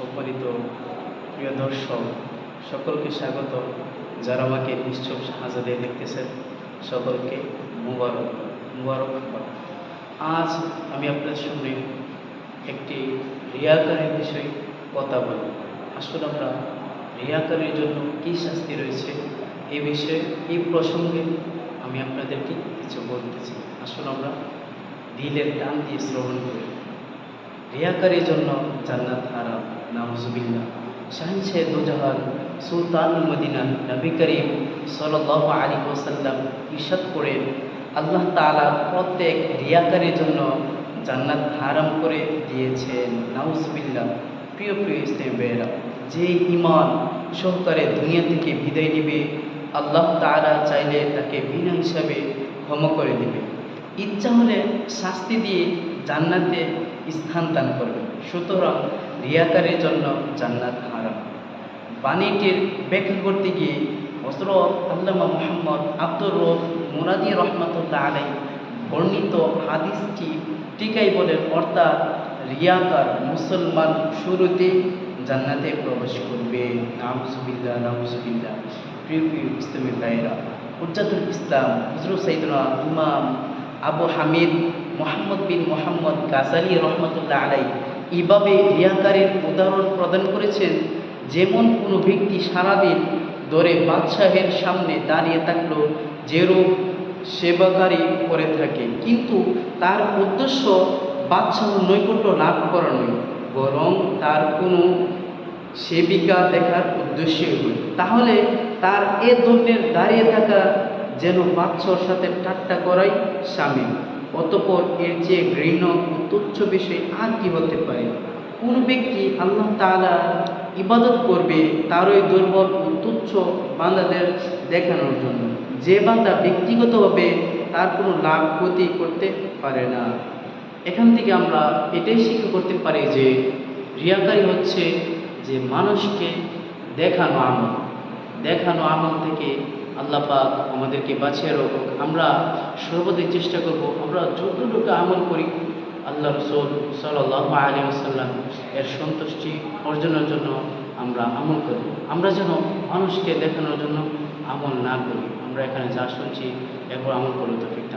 সম্মানিত প্রিয় দর্শক, সকলকে স্বাগত যারা আমাকে নিশ্চব শাহজাদে দেখতেছেন। সকলকে মুবারক মুবারক আজ আমি আপনার সামনে একটি রিয়াকারের বিষয়ে কথা বলি আসলে আমরা রিয়াকারের জন্য কী শাস্তি রয়েছে এই বিষয়ে এই প্রসঙ্গে আমি আপনাদেরকে কিছু বলতেছি আসলে আমরা দিলের টান দিয়ে শ্রবণ করি। রিয়াকারের জন্য জান্নাত হারাম, নাউজুবিল্লাহ। শাহিনশে দুজাহান সুলতান মদিনা, নবী করিম সাল্লাল্লাহু আলাইহি ওয়াসাল্লাম ইরশাদ করেন আল্লাহ তাআলা প্রত্যেক রিয়াকারীর জন্য জান্নাত হারাম করে দিয়েছেন, নাউজুবিল্লাহ। প্রিয় প্রিয় ইসলাম ভাইয়েরা, যে ইমান সহকারে দুনিয়া থেকে বিদায় নেবে, আল্লাহ তাআলা চাইলে তাকে বিনা হিসাবে ক্ষমা করে দেবে। ইচ্ছা হলে শাস্তি দিয়ে জান্নাতে স্থান দান করবে। সুতরাং রিয়াকারের জন্য জান্নাত হারাম। বাণীটির ব্যাখ্যা করতে গিয়ে হজরত আল্লামা মোহাম্মদ আব্দুর রফ মুরাদি রহমতুল্লাহ আলাই বর্ণিত হাদিসটি টিকাই বলেন অর্থাৎ রিয়াকার মুসলমান শুরুতে জান্নাতে প্রবেশ করবে। নামসুবিল্লা নামসুবিল্লা প্রিয় প্রিয় ইসলামের ভাইয়েরা উজ্জাতুল ইসলাম, হজরত সাইদুল্লাহ ইমাম আবু হামিদ মোহাম্মদ বিন মোহাম্মদ গাজালি রহমতুল্লাহ আলাই এইভাবে রিয়াকারের উদাহরণ প্রদান করেছেন যেমন কোনো ব্যক্তি সারাদিন ধরে বাদশাহের সামনে দাঁড়িয়ে থাকল যেরূপ সেবাকারী করে থাকে। কিন্তু তার উদ্দেশ্য বাদশাহ নৈকট্য লাভ করা নয়, বরং তার কোনো সেবিকা দেখার উদ্দেশ্যে হয় তাহলে তার এ ধরনের দাঁড়িয়ে থাকা যেন বাচ্চার সাথে ঠাট্টা করাই স্বামী। অতপর এর চেয়ে ঘৃণ ও তুচ্ছ বিষয় আর কি হতে পারে? কোন ব্যক্তি আল্লাহ তাআলা ইবাদত করবে, তারই দুর্বল ও তুচ্ছ বান্দাদের দেখানোর জন্য। যে বান্দা ব্যক্তিগতভাবে তার কোনো লাভ, ক্ষতি করতে পারে না। এখান থেকে আমরা এটাই শিক্ষা করতে পারি যে রিয়াকারী হচ্ছে যে মানুষকে দেখানো আমল। দেখানো আমল থেকে আল্লাহ পাক আমাদেরকে বাঁচিয়ে রাখুক। আমরা সর্বদাই চেষ্টা করব, আমরা যতটুকু আমল করি, আল্লাহ রসুল সাল্লাহ আলী আসাল্লাম এর সন্তুষ্টি অর্জনের জন্য আমরা আমল করি। আমরা যেন মানুষকে দেখানোর জন্য আমল না করি। আমরা এখানে যা শুনছি এরপর আমল করলে তো ঠিক